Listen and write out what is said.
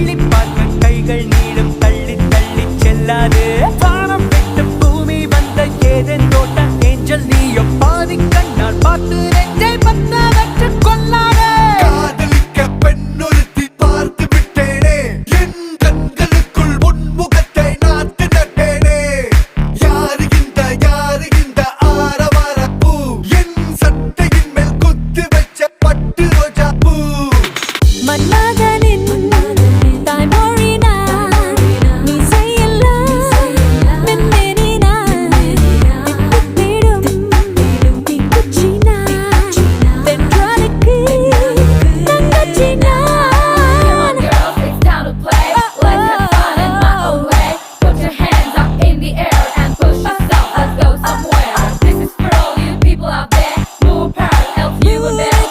தள்ளி பார்க்க கைகள் நீளம் தள்ளி தள்ளி செல்லாது.